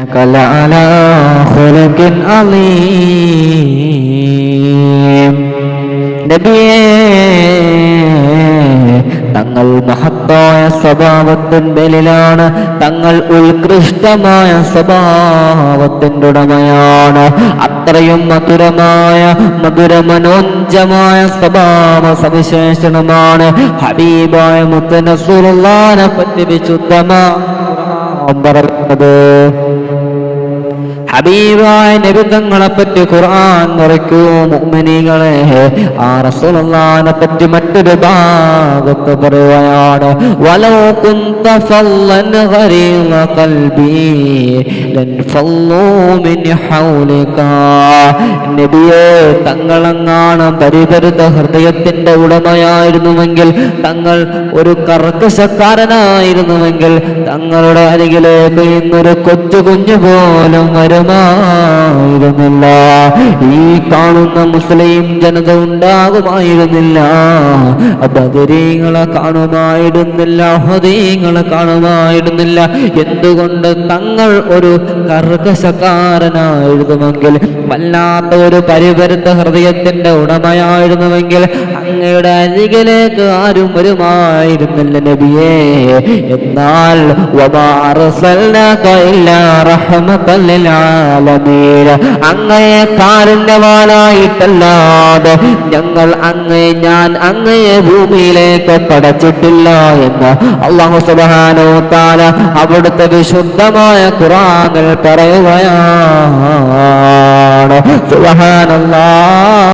إنك لعلى خلق عظيم നബിയേ തങ്ങൾ മഹത്തായ സ്വഭാവത്തിൻ്റെലാണ് തങ്ങൾ ഉത്കൃഷ്ടമായ സ്വഭാവത്തിൻ്റെ ഉടമയാണ് അത്രയും മധുരമായ മധുരമനോജ്ജമായ സ്വഭാവ സവിശേഷണമാണ് ഹബീബായ മുത്തനസുറുള്ളാനെ പറ്റി വിശുദ്ധമാണ് പറയുന്നത് ഹബീബായ നബി പറ്റി ഖുർആൻ നിറയ്ക്കൂ മുഅ്മിനീകളെ ആ റസൂലുള്ളാഹിനെ പറ്റി മറ്റൊരു ഭാഗത്ത് പറയുകയാണ് വലൗ കുന്ത ഫല്ലൻ ഗരീള ഖൽബി നബിയെ തങ്ങളങ്ങാണ് പരിപരുത ഹൃദയത്തിന്റെ ഉടമയായിരുന്നുവെങ്കിൽ തങ്ങൾ ഒരു കർക്കശക്കാരനായിരുന്നുവെങ്കിൽ തങ്ങളുടെ അരികിലേക്ക് ഇന്നൊരു കൊച്ചു കുഞ്ഞു പോലും വരുമായിരുന്നില്ല ഈ കാണുന്ന മുസ്ലിം ജനത ഉണ്ടാകുമായിരുന്നില്ല. ബദരീങ്ങളെ കാണുമായിരുന്നില്ല ഹൃദയങ്ങളെ കാണുമായിരുന്നില്ല. എന്തുകൊണ്ട് തങ്ങൾ ഒരു കർക്കശക്കാരനായിരുന്നുവെങ്കിൽ വല്ലാത്ത ഒരു പരിപരുത്ത ഹൃദയത്തിന്റെ ഉടമയായിരുന്നുവെങ്കിൽ അങ്ങയുടെ അരികിലേക്ക് ആരും വരുമായിരുന്നില്ല നബിയേ. എന്നാൽ അങ്ങയെ കാരുണ്യവാനായിട്ടല്ലാതെ ഞങ്ങൾ അങ്ങയെ ഞാൻ അങ്ങയെ ഭൂമിയിലേക്ക് പടച്ചിട്ടില്ല എന്ന് അള്ളാഹു സുബാനോ താന അവിടുത്തെ വിശുദ്ധമായ ഖുർആനിൽ പറയുകയാണ്. സുബ്ഹാനല്ലാഹ്